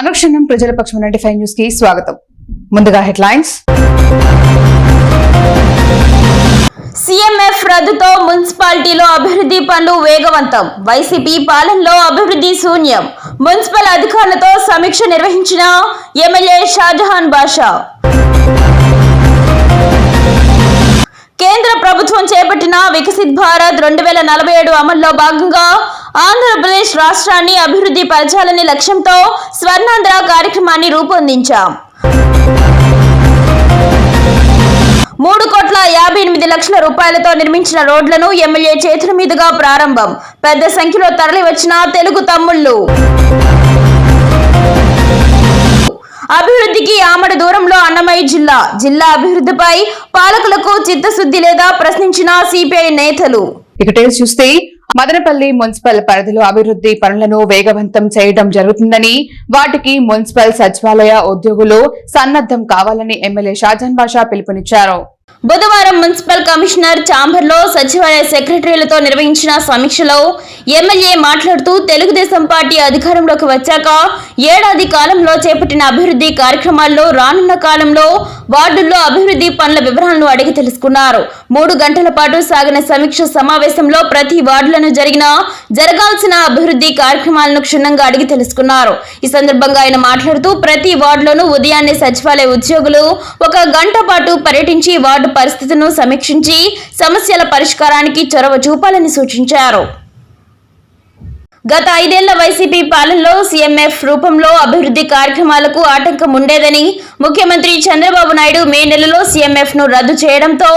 అనుక్షణం ప్రజల పక్షం ninety five న్యూస్కి స్వాగతం. ముందుగా హెడ్లైన్స్. సీఎంఎఫ్ రద్దుతో మున్సిపాలిటీలో అభివృద్ధి పనులు వేగవంతం. వైసీపీ పాలనలో అభివృద్ధి శూన్యం. మున్సిపల్ అధికారులతో సమీక్ష నిర్వహించిన ఎమ్మెల్యే షాజహాన్ బాషా. ప్రభుత్వం చేపట్టిన వికసిత్ భారత్ రెండు వేల నలభై ఏడు అమల్లో భాగంగా ఆంధ్రప్రదేశ్ రాష్ట్రాన్ని అభివృద్ధి పరచాలనే లక్ష్యంతో స్వర్ణాంధ్ర కార్యక్రమాన్ని రూపొందించాం. మూడు కోట్ల యాభై ఎనిమిది లక్షల రూపాయలతో నిర్మించిన రోడ్లను ఎమ్మెల్యే చేతుల మీదుగా ప్రారంభం. పెద్ద సంఖ్యలో తరలివచ్చిన తెలుగు తమ్ముళ్ళు. అభివృద్ధికి ఆమడ దూరంలో అన్నమయ్య జిల్లా. జిల్లా అభివృద్ధిపై పాలకులకు చిత్తశుద్ధి లేదా ప్రశ్నించిన సిపిఐ నేతలు. ఇక చూస్తే మదనపల్లి మున్సిపల్ పరిధిలో అభివృద్ధి పనులను వేగవంతం చేయడం జరుగుతుందని వాటికి మున్సిపల్ సచివాలయ ఉద్యోగులు సన్నద్దం కావాలని ఎమ్మెల్యే షాజాన్ బాషా పిలుపునిచ్చారు. బుధవారం మున్సిపల్ కమిషనర్ చాంబర్లో సచివాలయ సెక్రటరీలతో నిర్వహించిన సమీక్షలో ఎమ్మెల్యే మాట్లాడుతూ తెలుగుదేశం పార్టీ అధికారంలోకి వచ్చాక ఏడాది కాలంలో చేపట్టిన అభివృద్ధి కార్యక్రమాల్లో రానున్న కాలంలో వార్డుల్లో అభివృద్ధి పనుల వివరాలను అడిగి తెలుసుకున్నారు. మూడు గంటల పాటు సాగిన సమీక్ష సమావేశంలో ప్రతి వార్డులను జరిగిన జరగాల్సిన అభివృద్ధి కార్యక్రమాలను క్షుణ్ణంగా అడిగి తెలుసుకున్నారు. ఈ సందర్భంగా ఆయన మాట్లాడుతూ ప్రతి వార్డులోనూ ఉదయాన్నే సచివాలయ ఉద్యోగులు ఒక గంట పాటు పర్యటించి వార్డు పరిస్థితులను సమీక్షించి సమస్యల పరిష్కారానికి చొరవ చూపాలని సూచించారు. గత ఐదేళ్ళ వైసీపీ పాలనలో సీఎంఎఫ్ రూపంలో అభివృద్ధి కార్యక్రమాలకు ఆటంకం ఉండేదని ముఖ్యమంత్రి చంద్రబాబు నాయుడు మే నెలలో సీఎంఎఫ్ను రద్దు చేయడంతో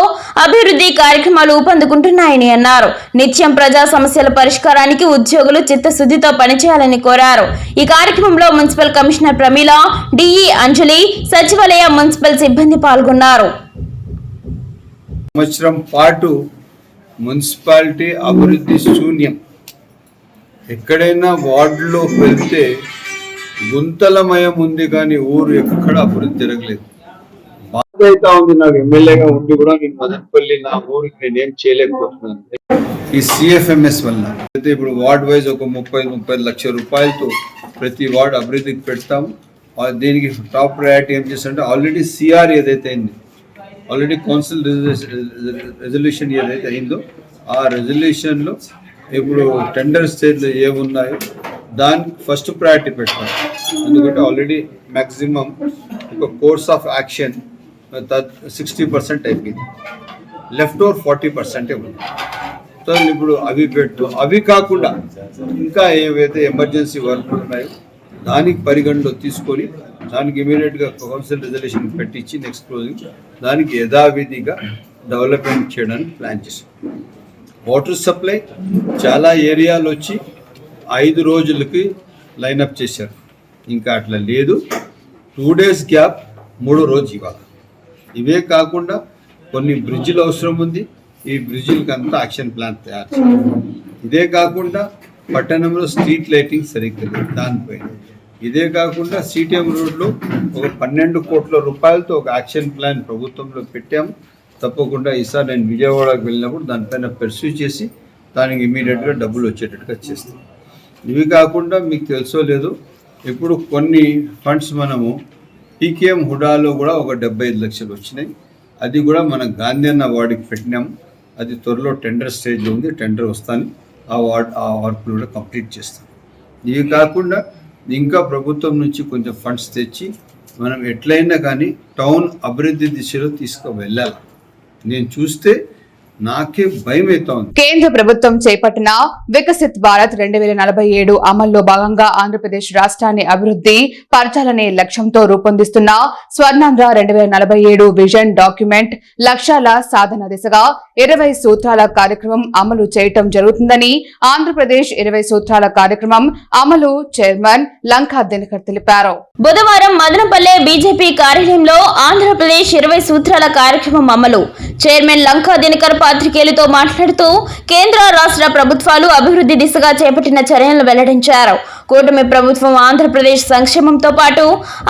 అభివృద్ధి కార్యక్రమాలు ఊపందుకుంటున్నాయని అన్నారు. నిత్యం ప్రజా సమస్యల పరిష్కారానికి ఉద్యోగులు చిత్తశుద్ధితో పనిచేయాలని కోరారు. ఈ కార్యక్రమంలో municipal commissioner Prameela DE Anjali సచివాలయ మున్సిపల్ సిబ్బంది పాల్గొన్నారు. సంవత్సరం పాటు మున్సిపాలిటీ అభివృద్ధి శూన్యం. ఎక్కడైనా వార్డులో వెళ్తే గుంతలమయం ఉంది కానీ ఊరు ఎక్కడ అభివృద్ధి జరగలేదు. బాధ అవుతా ఉంది నాకు ఎమ్మెల్యేగా ఉండి కూడా నేను మదనపల్లి నా ఊరికి నేనేం చేయలేకపోతున్నాను. ఈ సిఎఫ్ఎంఎస్ వల్ల. అయితే ఇప్పుడు వార్డ్ వైజ్ ఒక ముప్పై ముప్పై లక్షల రూపాయలతో ప్రతి వార్డ్ అభివృద్ధికి పెడతాము ఆ దీనికి టాప్ ప్రయారిటీ ఏం చేస్తారంటే ఆల్రెడీ సిఆర్ ఏదైతే అయింది ఆల్రెడీ కౌన్సిల్ రెజల్యూషన్ ఏదైతే అయిందో. ఆ రెజల్యూషన్లో ఇప్పుడు టెండర్ స్టేజ్లో ఏమున్నాయో దానికి ఫస్ట్ ప్రయారిటీ పెట్టాలి ఎందుకంటే ఆల్రెడీ మ్యాక్సిమం ఒక course of action sixty percent అయిపోయింది. లెఫ్ట్ ఓవర్ ఫార్టీ పర్సెంటే ఉంది. సో ఇప్పుడు అవి పెట్టు. అవి కాకుండా ఇంకా ఏవైతే ఎమర్జెన్సీ వర్క్ ఉన్నాయో దానికి పరిగణలో తీసుకొని దానికి ఇమీడియట్గా కౌన్సిల్ రిజల్యూషన్ పెట్టించి నెక్స్ట్ క్లోజింగ్ దానికి యథావిధిగా డెవలప్మెంట్ చేయడానికి ప్లాన్ చేసాం వాటర్ సప్లై చాలా ఏరియాలు వచ్చి ఐదు రోజులకి లైనప్ చేశారు. ఇంకా అట్లా లేదు. టూ డేస్ గ్యాప్ మూడో రోజు ఇవ్వాలి ఇవే కాకుండా కొన్ని బ్రిడ్జిలు అవసరం ఉంది. ఈ బ్రిడ్జిలకి అంతా యాక్షన్ ప్లాన్ తయారు చేయాలి ఇదే కాకుండా పట్టణంలో స్ట్రీట్ లైటింగ్ సరిగ్గా లేదు. దానిపై ఇదే కాకుండా సిటిఎం రోడ్లు ఒక పన్నెండు కోట్ల రూపాయలతో ఒక యాక్షన్ ప్లాన్ ప్రభుత్వంలో పెట్టాము. తప్పకుండా ఈసారి నేను విజయవాడకు వెళ్ళినప్పుడు దానిపైన పెర్స్యూ చేసి దానికి ఇమీడియట్గా డబ్బులు వచ్చేటట్టుగా చేస్తాం. ఇవి కాకుండా మీకు తెలుసో లేదు ఇప్పుడు కొన్ని ఫండ్స్ మనము పీకేఎం హుడాలో కూడా ఒక డెబ్బై ఐదు లక్షలు వచ్చినాయి. అది కూడా మనం గాంధీ అన్న వార్డుకి పెట్టినాము అది త్వరలో టెండర్ స్టేజ్లో ఉంది టెండర్ వస్తాను. ఆ వార్డ్ ఆ వర్క్ కూడా కంప్లీట్ చేస్తాం. ఇవి కాకుండా ఇంకా ప్రభుత్వం నుంచి కొంచెం ఫండ్స్ తెచ్చి మనం ఎట్లయినా కానీ టౌన్ అభివృద్ధి దిశలో తీసుకు వెళ్ళాలి నేను చూస్తే నాకే భయం కేంద్ర ప్రభుత్వం చేపట్టిన వికసిత్ భారత్ రెండు వేల నలభై ఏడు అమల్లో భాగంగా ఆంధ్రప్రదేశ్ రాష్ట్రాన్ని అభివృద్ధి పరచాలనే లక్ష్యంతో రూపొందిస్తున్న స్వర్ణాంధ్ర రెండు వేల నలభై ఏడు విజన్ డాక్యుమెంట్ లక్ష్యాల సాధన దిశగా ఇరవై సూత్రాల కార్యక్రమం అమలు చేయటం జరుగుతుందని ఆంధ్రప్రదేశ్ ఇరవై సూత్రాల కార్యక్రమం అమలు చైర్మన్ లంకా దినకర్ తెలిపారు. బుధవారం మదనపల్లె బీజేపీ కార్యాలయంలో ఆంధ్రప్రదేశ్ ఇరవై సూత్రాల కార్యక్రమం అమలు. చైర్మన్ లంకా దినకర్ పాత్రికేయులతో మాట్లాడుతూ కేంద్ర రాష్ట్ర ప్రభుత్వాలు అభివృద్ధి దిశగా చేపట్టిన చర్యలను వెల్లడించారు. కూటమి ప్రభుత్వం ఆంధ్రప్రదేశ్ సంక్షేమంతో పాటు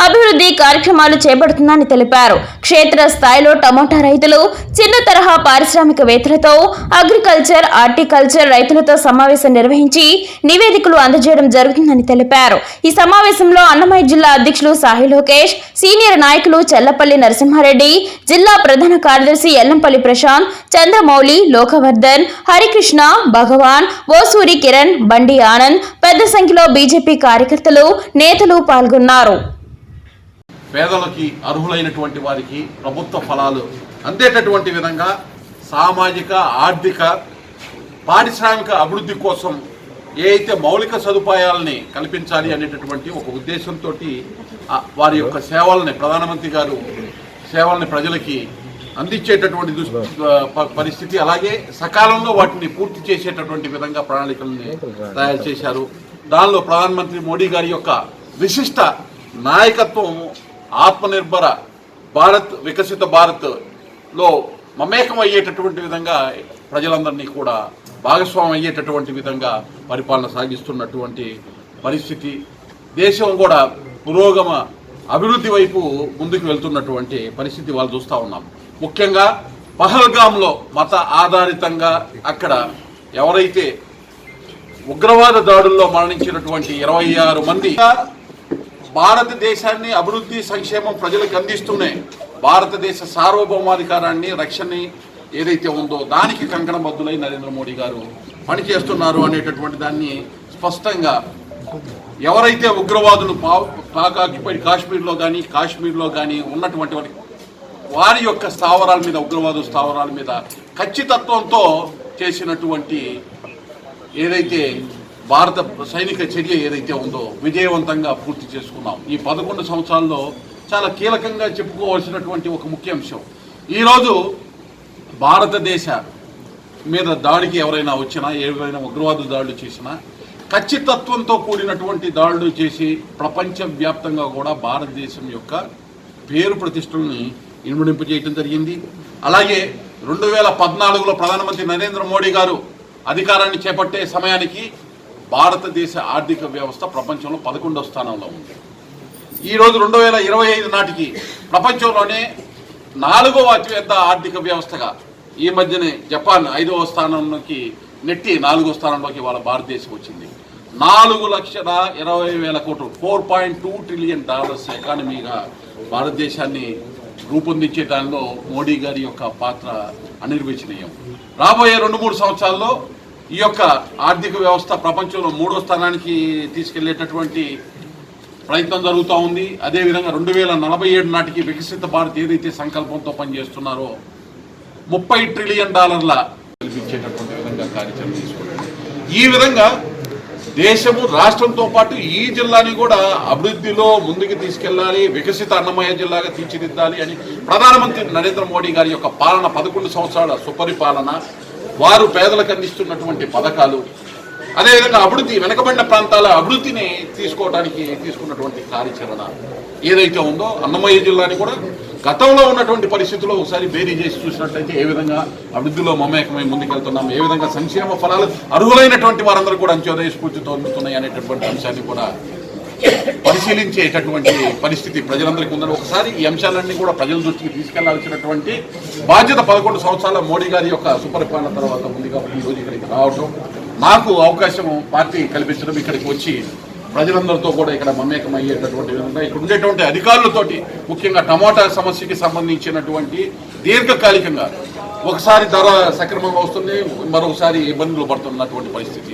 అభివృద్ధి కార్యక్రమాలు చేపడుతుందని తెలిపారు. క్షేత్ర స్థాయిలో టమోటా రైతులు చిన్న తరహా పారిశ్రామికవేత్తలతో అగ్రికల్చర్ హార్టికల్చర్ రైతులతో సమావేశం నిర్వహించి నివేదికలు అందజేయడం జరుగుతుందని తెలిపారు. ఈ సమావేశంలో అన్నమయ్య జిల్లా అధ్యక్షులు సాహి లోకేష్ సీనియర్ నాయకులు చెల్లపల్లి నరసింహారెడ్డి జిల్లా ప్రధాన కార్యదర్శి ఎల్లంపల్లి ప్రశాంత్ చంద్రమౌళి లోకవర్ధన్ హరికృష్ణ భగవాన్ ఓసూరి కిరణ్ బండి ఆనంద్ పెద్ద సంఖ్యలో బీజేపీ కార్యకర్తలు నేతలు పాల్గొన్నారు. పేదలకి అర్హులైనటువంటి వారికి ప్రభుత్వ ఫలాలు అందేటటువంటి విధంగా సామాజిక ఆర్థిక పారిశ్రామిక అభివృద్ధి కోసం ఏ అయితే మౌలిక సదుపాయాలని కల్పించాలి అనేటటువంటి ఒక ఉద్దేశంతో వారి యొక్క సేవల్ని ప్రధానమంత్రి గారు సేవల్ని ప్రజలకి అందించేటటువంటి పరిస్థితి అలాగే సకాలంలో వాటిని పూర్తి చేసేటటువంటి విధంగా ప్రణాళికల్ని తయారు చేశారు. దానిలో ప్రధానమంత్రి మోడీ గారి యొక్క విశిష్ట నాయకత్వం ఆత్మనిర్భర భారత్ వికసిత భారత్లో మమేకం అయ్యేటటువంటి విధంగా ప్రజలందరినీ కూడా భాగస్వామ్యం అయ్యేటటువంటి విధంగా పరిపాలన సాగిస్తున్నటువంటి పరిస్థితి. దేశం కూడా పురోగమ అభివృద్ధి వైపు ముందుకు వెళ్తున్నటువంటి పరిస్థితి వాళ్ళు చూస్తూ ఉన్నాం. ముఖ్యంగా పహల్గాంలో మత ఆధారితంగా అక్కడ ఎవరైతే ఉగ్రవాద దాడుల్లో మరణించినటువంటి ఇరవై ఆరు మంది భారతదేశాన్ని అభివృద్ధి సంక్షేమం ప్రజలకు అందిస్తూనే భారతదేశ సార్వభౌమాధికారాన్ని రక్షణని ఏదైతే ఉందో దానికి కంకణబద్దులై నరేంద్ర మోడీ గారు పనిచేస్తున్నారు అనేటటువంటి దాన్ని స్పష్టంగా ఎవరైతే ఉగ్రవాదులు పా కాశ్మీర్లో కానీ కాశ్మీర్లో కానీ ఉన్నటువంటి వారి వారి యొక్క స్థావరాల మీద ఉగ్రవాదు స్థావరాల మీద ఖచ్చితత్వంతో చేసినటువంటి ఏదైతే భారత సైనిక చర్య ఏదైతే ఉందో విజయవంతంగా పూర్తి చేసుకున్నాం. ఈ పదకొండు సంవత్సరాల్లో చాలా కీలకంగా చెప్పుకోవాల్సినటువంటి ఒక ముఖ్య అంశం. ఈరోజు భారతదేశ మీద దాడికి ఎవరైనా వచ్చినా ఎవరైనా ఉగ్రవాదులు దాడులు చేసినా ఖచ్చితత్వంతో కూడినటువంటి దాడులు చేసి ప్రపంచవ్యాప్తంగా కూడా భారతదేశం యొక్క పేరు ప్రతిష్టల్ని ఇనుమడింపు చేయడం జరిగింది. అలాగే రెండు వేల పద్నాలుగులో ప్రధానమంత్రి నరేంద్ర మోడీ గారు అధికారాన్ని చేపట్టే సమయానికి భారతదేశ ఆర్థిక వ్యవస్థ ప్రపంచంలో పదకొండవ స్థానంలో ఉంది. ఈరోజు రెండు వేల ఇరవై ఐదు నాటికి ప్రపంచంలోనే నాలుగవ అతిపెద్ద ఆర్థిక వ్యవస్థగా ఈ మధ్యనే జపాన్ ఐదవ స్థానంలోకి నెట్టి నాలుగో స్థానంలోకి వాళ్ళ భారతదేశం వచ్చింది. నాలుగు లక్షల ఇరవై వేల కోట్లు four point two trillion dollars ఎకానమీగా భారతదేశాన్ని రూపొందించే దానిలో మోడీ గారి యొక్క పాత్ర అనిర్వచనీయం. రాబోయే రెండు మూడు సంవత్సరాల్లో ఈ యొక్క ఆర్థిక వ్యవస్థ ప్రపంచంలో మూడో స్థానానికి తీసుకెళ్ళేటటువంటి ప్రయత్నం జరుగుతూ ఉంది. అదేవిధంగా రెండు వేల నలభై ఏడు నాటికి వికసిత భారత్ ఏదైతే సంకల్పంతో పనిచేస్తున్నారో ముప్పై ట్రిలియన్ డాలర్ల కల్పించేటటువంటి విధంగా కార్యాచరణ తీసుకుంటారు ఈ విధంగా దేశము రాష్ట్రంతో పాటు ఈ జిల్లాని కూడా అభివృద్ధిలో ముందుకు తీసుకెళ్ళాలి వికసిత అన్నమయ్య జిల్లాగా తీర్చిదిద్దాలి అని ప్రధానమంత్రి నరేంద్ర మోడీ గారి యొక్క పాలన పదకొండు సంవత్సరాల సుపరిపాలన వారు పేదలకు అందిస్తున్నటువంటి పథకాలు అదేవిధంగా అభివృద్ధి వెనకబడిన ప్రాంతాల అభివృద్ధిని తీసుకోవడానికి తీసుకున్నటువంటి కార్యాచరణ ఏదైతే ఉందో అన్నమయ్య జిల్లాని కూడా గతంలో ఉన్నటువంటి పరిస్థితుల్లో ఒకసారి బేరీ చేసి చూసినట్లయితే ఏ విధంగా అభివృద్ధిలో మమేకమై ముందుకెళ్తున్నాం ఏ విధంగా సంక్షేమ ఫలాలు అర్హులైనటువంటి వారందరూ కూడా అంత్యోదయ స్ఫూర్తితో అందుతున్నాయి అనేటటువంటి అంశాన్ని కూడా పరిశీలించేటటువంటి పరిస్థితి ప్రజలందరికీ ఉందని ఒకసారి ఈ అంశాలన్నీ కూడా ప్రజల దృష్టికి తీసుకెళ్ళాల్సినటువంటి బాధ్యత పదకొండు సంవత్సరాల మోడీ గారి యొక్క సుపరిపాలన తర్వాత ఉంది కాబట్టి ఈరోజు రోజు ఇక్కడికి రావటం. నాకు అవకాశం పార్టీ కల్పించడం ఇక్కడికి వచ్చి ప్రజలందరితో కూడా ఇక్కడ మమేకం అయ్యేటటువంటి విధంగా ఇక్కడ ఉండేటువంటి అధికారులతోటి ముఖ్యంగా టమోటా సమస్యకి సంబంధించినటువంటి దీర్ఘకాలికంగా ఒకసారి ధర సక్రమంగా వస్తుంది మరొకసారి ఇబ్బందులు పడుతున్నటువంటి పరిస్థితి.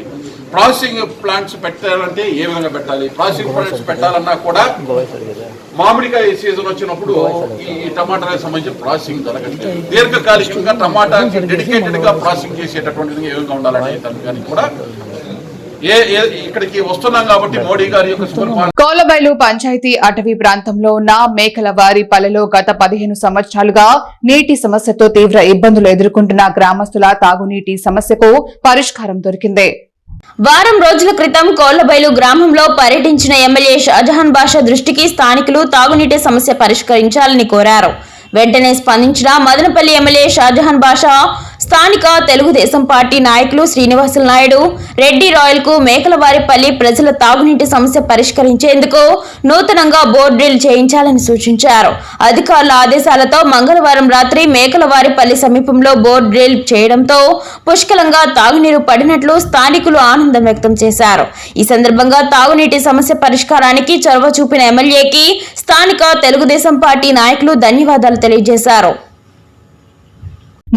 ప్రాసెసింగ్ ప్లాంట్స్ పెట్టాలంటే ఏ విధంగా పెట్టాలి? ప్రాసెసింగ్ ప్లాంట్స్ పెట్టాలన్నా కూడా మామిడికాయ సీజన్ వచ్చినప్పుడు ఈ టమాటాలకు సంబంధించిన ప్రాసెసింగ్ జరగట్లేదు. దీర్ఘకాలికంగా టమాటా డెడికేటెడ్గా ప్రాసెసింగ్ చేసేటటువంటి విధంగా ఏ విధంగా ఉండాలనే దానికి కూడా ఏ ఏ- ఇక్కడికి వస్తున్నాం కాబట్టి మోడీ గారి యొక్క సుపరిపాలన కోలబైలు పంచాయతీ అటవీ ప్రాంతంలో ఉన్న మేకలవారి పల్లెలో గత పదిహేను సంవత్సరాలుగా నీటి సమస్యతో తీవ్ర ఇబ్బందులు ఎదుర్కొంటున్న గ్రామస్తుల తాగునీటి సమస్యకు పరిష్కారం దొరికింది. వారం రోజుల క్రితం కోళ్ళబైలు గ్రామంలో పర్యటించిన ఎమ్మెల్యే షాజహాన్ బాషా దృష్టికి స్థానికులు తాగునీటి సమస్య పరిష్కరించాలని కోరారు. వెంటనే స్పందించిన మదనపల్లి ఎమ్మెల్యే షాజహాన్ బాషా స్థానిక తెలుగుదేశం పార్టీ నాయకులు శ్రీనివాసులు నాయుడు రెడ్డి రాయల్కు మేకలవారిపల్లి ప్రజల తాగునీటి సమస్య పరిష్కరించేందుకు నూతనంగా బోర్ డ్రిల్ చేయించాలని సూచించారు. అధికారుల ఆదేశాలతో మంగళవారం రాత్రి మేకలవారిపల్లి సమీపంలో బోర్ డ్రిల్ చేయడంతో పుష్కలంగా తాగునీరు పడినట్లు స్థానికులు ఆనందం వ్యక్తం చేశారు. ఈ సందర్భంగా తాగునీటి సమస్య పరిష్కారానికి చొరవ చూపిన ఎమ్మెల్యేకి స్థానిక తెలుగుదేశం పార్టీ నాయకులు ధన్యవాదాలు తెలియజేశారు.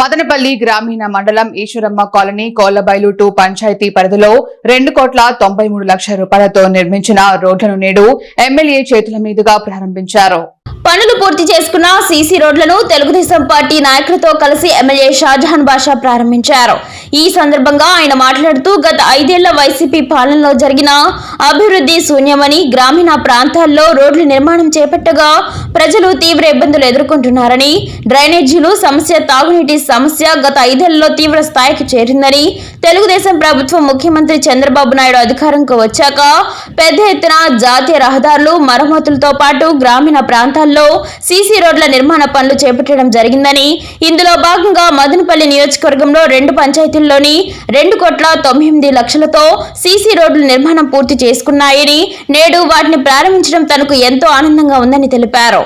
మదనపల్లి గ్రామీణ మండలం ఈశ్వరమ్మ కాలనీ కోళ్ళబైలు టూ పంచాయతీ పరిధిలో రెండు కోట్ల తొంభై మూడు లక్షల రూపాయలతో నిర్మించిన రోడ్లను నేడు ఎమ్మెల్యే చేతుల మీదుగా ప్రారంభించారు. పనులు పూర్తి చేసుకున్న సీసీ రోడ్లను తెలుగుదేశం పార్టీ నాయకులతో కలిసి ఎమ్మెల్యే షాజహాన్ బాషా ప్రారంభించారు. ఈ సందర్భంగా ఆయన మాట్లాడుతూ గత ఐదేళ్ళ వైసీపీ పాలనలో జరిగిన అభివృద్ధి శూన్యమని గ్రామీణ ప్రాంతాల్లో రోడ్ల నిర్మాణం చేపట్టగా ప్రజలు తీవ్ర ఇబ్బందులు ఎదుర్కొంటున్నారని డ్రైనేజీలు సమస్య తాగునీటి సమస్య గత ఐదేళ్ళలో తీవ్ర స్థాయికి చేరిందని తెలుగుదేశం ప్రభుత్వం ముఖ్యమంత్రి చంద్రబాబు నాయుడు అధికారంకు వచ్చాక పెద్ద ఎత్తున జాతీయ రహదారులు మరమ్మతులతో పాటు గ్రామీణ ప్రాంతాల్లో సీసీ రోడ్ల నిర్మాణ పనులు చేపట్టడం జరిగిందని. ఇందులో భాగంగా మదనపల్లి నియోజకవర్గంలో రెండు పంచాయతీల్లోని రెండు కోట్ల తొమ్మిది లక్షలతో సీసీ రోడ్ల నిర్మాణం పూర్తి చేసుకున్నాయని నేడు వాటిని ప్రారంభించడం తనకు ఎంతో ఆనందంగా ఉందని తెలిపారు.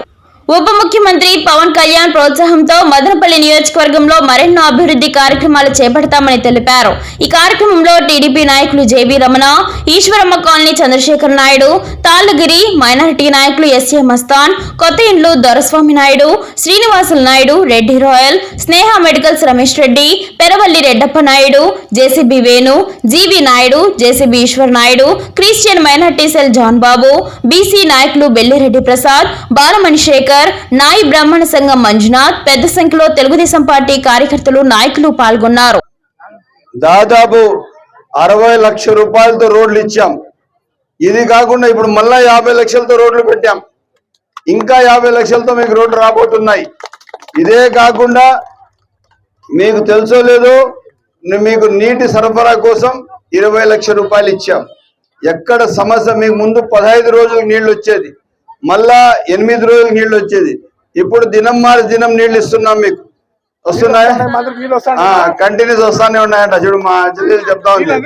ఉప ముఖ్యమంత్రి పవన్ కళ్యాణ్ ప్రోత్సాహంతో మదనపల్లి నియోజకవర్గంలో మరెన్నో అభివృద్ధి కార్యక్రమాలు చేపడతామని తెలిపారు. ఈ కార్యక్రమంలో టీడీపీ నాయకులు JB Ramana Eswaramma colony Chandrasekhar Naidu Tallagiri minority నాయకులు ఎస్ఏ మస్తాన్ కొత్త ఇండ్లు Doraswamy Naidu Srinivasulu Naidu Reddy royal Sneha medicals Ramesh Reddy Peravalli Reddappa Naidu JCB Venu GV Naidu JCB Eshwar Naidu Christian minority cell John Babu BC నాయకులు బెల్లిరెడ్డి ప్రసాద్ బాలమణి శేఖర్ నాయి బ్రాహ్మణ సంఘం మంజునాథ్ పెద్ద సంఖ్యలో Telugu Desam party కార్యకర్తలు నాయకులు పాల్గొన్నారు. దాదాపు అరవై లక్ష రూపాయలతో రోడ్లు ఇచ్చాం. ఇది కాకుండా ఇప్పుడు మళ్ళా యాభై లక్షలతో రోడ్లు పెట్టాం. ఇంకా యాభై లక్షలతో మీకు రోడ్లు రాబోతున్నాయి. ఇదే కాకుండా మీకు తెలుసో లేదో మీకు నీటి సరఫరా కోసం ఇరవై లక్షల రూపాయలు ఇచ్చాం. ఎక్కడ సమస్య మీకు ముందు పదహైదు రోజులకు నీళ్ళు వచ్చేది. మళ్ళా ఎనిమిది రోజులకు నీళ్ళు వచ్చేది. ఇప్పుడు దినం మారి దినం నీళ్ళు ఇస్తున్నాం మీకు. వస్తున్నాయా? కంటిన్యూస్ వస్తానే ఉన్నాయంట. చూడు మా చెల్లెలు చెప్తా ఉంది.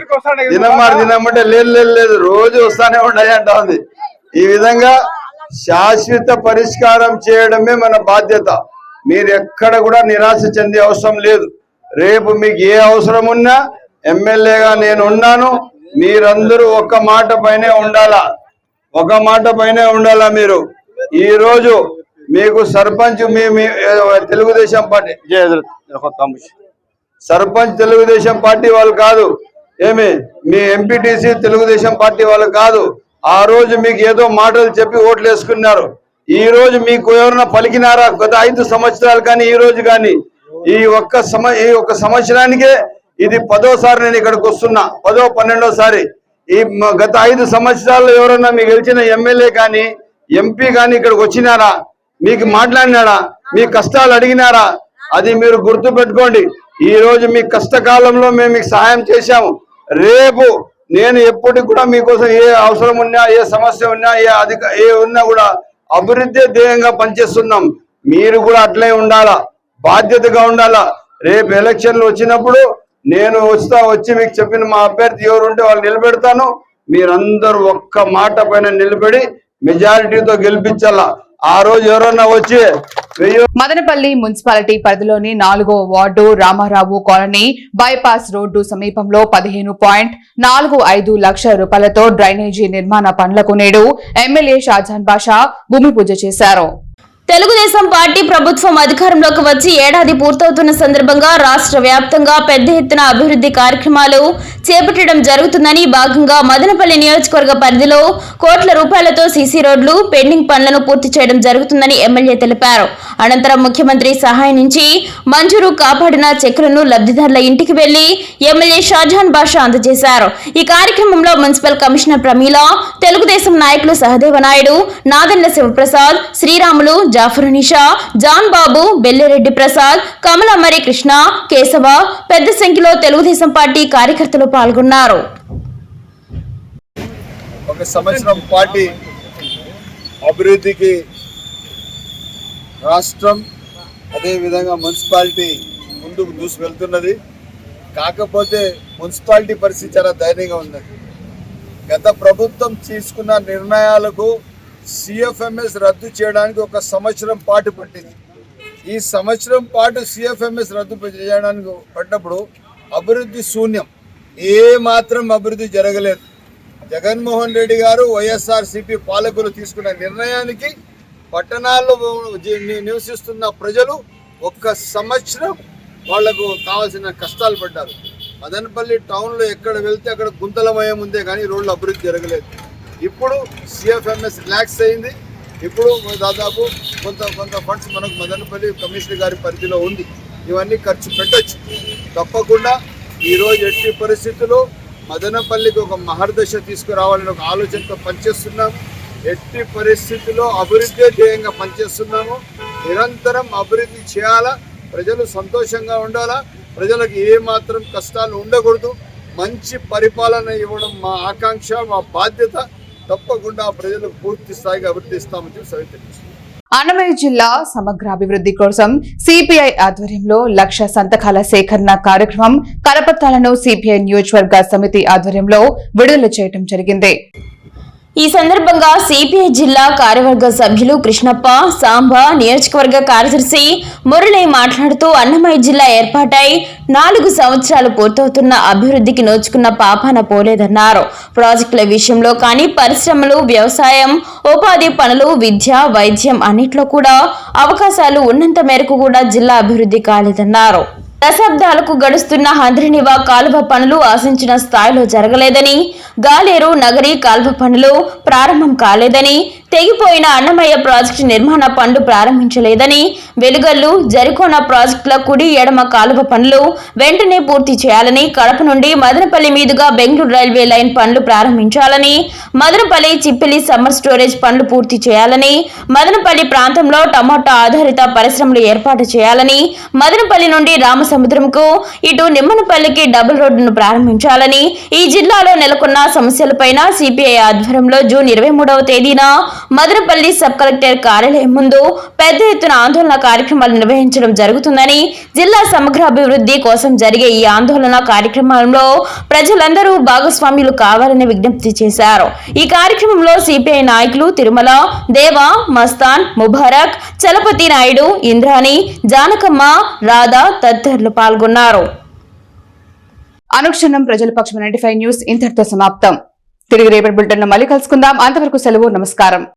దినం మారి దినం అంటే లేదు లేదు లేదు. రోజు వస్తానే ఉన్నాయి అంటా ఉంది. ఈ విధంగా శాశ్వత పరిష్కారం చేయడమే మన బాధ్యత. మీరు ఎక్కడ కూడా నిరాశ చెందే అవసరం లేదు. రేపు మీకు ఏ అవసరం ఉన్నా ఎమ్మెల్యేగా నేను ఉన్నాను మీరందరూ ఒక్క మాట పైనే ఉండాలా? ఒక మాట పైనే ఉండాలా మీరు? ఈ రోజు మీకు సర్పంచ్ మీ మీ- తెలుగుదేశం పార్టీ. సర్పంచ్ తెలుగుదేశం పార్టీ వాళ్ళు కాదు. ఏమి? మీ ఎంపీటీసీ తెలుగుదేశం పార్టీ వాళ్ళు కాదు. ఆ రోజు మీకు ఏదో మాటలు చెప్పి ఓట్లు వేసుకున్నారు. ఈ రోజు మీకు ఎవరైనా పలికినారా? గత ఐదు సంవత్సరాలు కానీ ఈ రోజు కానీ. ఈ ఒక్క సమ ఈ ఒక్క సంవత్సరానికే ఇది పదోసారి నేను ఇక్కడికి వస్తున్నా. పదో పన్నెండోసారి. ఈ గత ఐదు సంవత్సరాల్లో ఎవరన్నా మీకు గెలిచిన ఎమ్మెల్యే కానీ ఎంపీ కానీ ఇక్కడికి వచ్చినారా? మీకు మాట్లాడినాడా? మీ కష్టాలు అడిగినారా? అది మీరు గుర్తు పెట్టుకోండి ఈ రోజు మీ కష్టకాలంలో మేము మీకు సహాయం చేశాము. రేపు నేను ఎప్పటికి కూడా మీకోసం ఏ అవసరం ఉన్నా ఏ సమస్య ఉన్నా ఏ అధిక ఏ ఉన్నా కూడా అభివృద్ధి ధ్యేయంగా పనిచేస్తున్నాం. మీరు కూడా అట్లే ఉండాలా? బాధ్యతగా ఉండాలా? రేపు ఎలక్షన్లు వచ్చినప్పుడు నేను వస్తా వచ్చి మీకు చెప్పిన మా అభ్యర్థి ఎవరు ఉంటే వాళ్ళు నిలబెడతాను. మీరందరూ ఒక్క మాట పైన నిలబడి మెజారిటీతో గెలిపించాలా. ఆ రోజు ఎవరన్నా వచ్చి మదనపల్లి మున్సిపాలిటీ పరిధిలోని నాలుగో ward Ramarao colony bypass road సమీపంలో పదిహేను పాయింట్ నాలుగు ఐదు లక్షల రూపాయలతో డ్రైనేజీ నిర్మాణ పనులకు నేడు ఎమ్మెల్యే షాజాన్ బాషా భూమి పూజ చేశారు. తెలుగుదేశం పార్టీ ప్రభుత్వం అధికారంలోకి వచ్చి ఏడాది పూర్తవుతున్న సందర్భంగా రాష్ట్ర వ్యాప్తంగా పెద్ద ఎత్తున అభివృద్ధి కార్యక్రమాలు చేపట్టడం జరుగుతుందని భాగంగా మదనపల్లి నియోజకవర్గ పరిధిలో కోట్ల రూపాయలతో సీసీ రోడ్లు పెండింగ్ పనులను పూర్తి చేయడం జరుగుతుందని ఎమ్మెల్యే తెలిపారు. అనంతరం ముఖ్యమంత్రి సహాయం నుంచి మంజూరు కాపాడిన చెక్కులను లబ్ధిదారుల ఇంటికి వెళ్ళి ఎమ్మెల్యే షాజహాన్ బాషా అందజేశారు. ఈ కార్యక్రమంలో మున్సిపల్ కమిషనర్ ప్రమీల తెలుగుదేశం నాయకులు సహదేవ నాయుడు నాదెండ్ల శివప్రసాద్ శ్రీరాములు జాఫర్ నిషా జాన్ బాబు బెల్లిరెడ్డి ప్రసాద్ కమలమరి కృష్ణ కేశవ పెద్ద సంఖ్యలో తెలుగుదేశం పార్టీ కార్యకర్తలు పాల్గొన్నారు. ఒక సంవత్సరం పార్టీ అభివృద్ధికి రాష్ట్రం అదేవిధంగా మున్సిపాలిటీ ముందుకు దూసి వెళ్తున్నది. కాకపోతే మున్సిపాలిటీ పరిస్థితి చాలా దయనీయంగా ఉన్నది. గత ప్రభుత్వం తీసుకున్న నిర్ణయాలకు సిఎఫ్ఎంఎస్ రద్దు చేయడానికి ఒక సంవత్సరం పాటు పట్టింది. ఈ సంవత్సరం పాటు సిఎఫ్ఎంఎస్ రద్దు చేయడానికి పడ్డప్పుడు అభివృద్ధి శూన్యం. ఏ మాత్రం అభివృద్ధి జరగలేదు. జగన్మోహన్ రెడ్డి గారు వైఎస్ఆర్సిపి పాలకులు తీసుకున్న నిర్ణయానికి పట్టణాల్లో నివసిస్తున్న ప్రజలు ఒక్క సంవత్సరం వాళ్ళకు కావాల్సిన కష్టాలు పడ్డారు. మదనపల్లి టౌన్లో ఎక్కడ వెళ్తే అక్కడ గుంతలమయం ఉందే కానీ రోడ్లు అభివృద్ధి జరగలేదు. ఇప్పుడు సిఎఫ్ఎంఎస్ రిలాక్స్ అయింది. ఇప్పుడు దాదాపు కొంత కొంత ఫండ్స్ మనకు మదనపల్లి కమిషనర్ గారి పరిధిలో ఉంది. ఇవన్నీ ఖర్చు పెట్టచ్చు. తప్పకుండా ఈరోజు ఎట్టి పరిస్థితుల్లో మదనపల్లికి ఒక మహర్దశ తీసుకురావాలని ఒక ఆలోచనతో పనిచేస్తున్నాము ఎట్టి పరిస్థితుల్లో అభివృద్ధి ధ్యేయంగా పనిచేస్తున్నాము. నిరంతరం అభివృద్ధి చేయాలా? ప్రజలు సంతోషంగా ఉండాలా? ప్రజలకు ఏ మాత్రం కష్టాలు ఉండకూడదు. మంచి పరిపాలన ఇవ్వడం మా ఆకాంక్ష మా బాధ్యత. తప్పకుండా ప్రజలకు పూర్తి స్థాయిగా అభివృద్ధి ఇస్తామని చెప్పి సవిత అన్నమయ్య జిల్లా సమగ్రాభివృద్ధి కోసం సిపిఐ ఆధ్వర్యంలో లక్ష సంతకాల సేకరణ కార్యక్రమం కరపత్రాలను సిపిఐ నియోజకవర్గ సమితి ఆధ్వర్యంలో విడుదల చేయడం జరిగింది. ఈ సందర్భంగా సిపిఐ జిల్లా కార్యవర్గ సభ్యులు కృష్ణప్ప సాంబ నియోజకవర్గ కార్యదర్శి మురళి మాట్లాడుతూ అన్నమయ్య జిల్లా ఏర్పాటై నాలుగు సంవత్సరాలు పూర్తవుతున్న అభివృద్ధికి నోచుకున్న పాపాన పోలేదన్నారు. ప్రాజెక్టుల విషయంలో కానీ పరిశ్రమలు వ్యవసాయం ఉపాధి పనులు విద్య వైద్యం అన్నిట్లో కూడా అవకాశాలు ఉన్నంత మేరకు కూడా జిల్లా అభివృద్ధి కాలేదన్నారు. దశాబ్దాలకు గడుస్తున్న హంద్రినివా కాలువ పనులు ఆశించిన స్థాయిలో జరగలేదని గాలేరు నగరి కాలువ పనులు ప్రారంభం కాలేదని తెగిపోయిన అన్నమయ్య ప్రాజెక్టు నిర్మాణ పనులు ప్రారంభించలేదని వెలుగల్లు జరికోన ప్రాజెక్టుల కుడి ఎడమ కాలువ పనులు వెంటనే పూర్తి చేయాలని కడప నుండి మదనపల్లి మీదుగా బెంగళూరు రైల్వే లైన్ పనులు ప్రారంభించాలని మదనపల్లి చిప్పిలి సమ్మర్ స్టోరేజ్ పనులు పూర్తి చేయాలని మదనపల్లి ప్రాంతంలో టమాటా ఆధారిత పరిశ్రమలు ఏర్పాటు చేయాలని మదనపల్లి నుండి రామసముద్రంకు ఇటు నిమ్మనపల్లికి డబుల్ రోడ్డును ప్రారంభించాలని ఈ జిల్లాలో నెలకొన్న సమస్యలపైన సిపిఐ ఆధ్వర్యంలో జూన్ ఇరవై మూడవ తేదీన మదనపల్లి సబ్ కలెక్టర్ కార్యాలయం ముందు పెద్ద ఎత్తున ఆందోళన కార్యక్రమాలు నిర్వహించడం జరుగుతుందని జిల్లా సమగ్ర అభివృద్ధి కోసం జరిగే ఈ ఆందోళన కార్యక్రమంలో ప్రజలందరూ భాగస్వాములు కావాలని విజ్ఞప్తి చేశారు. ఈ కార్యక్రమంలో సిపిఐ నాయకులు తిరుమల దేవ మస్తాన్ ముబారక్ చలపతి నాయుడు ఇంద్రాణి జానకమ్మ రాధా తదితరులు పాల్గొన్నారు. అనుక్షణం ప్రజల పక్షం నైన్టీ న్యూస్ ఇంతటితో సమాప్తం. తిరిగి రేపటి బులెటిన్ మళ్ళీ కలుసుకుందాం. అంతవరకు సెలవు నమస్కారం.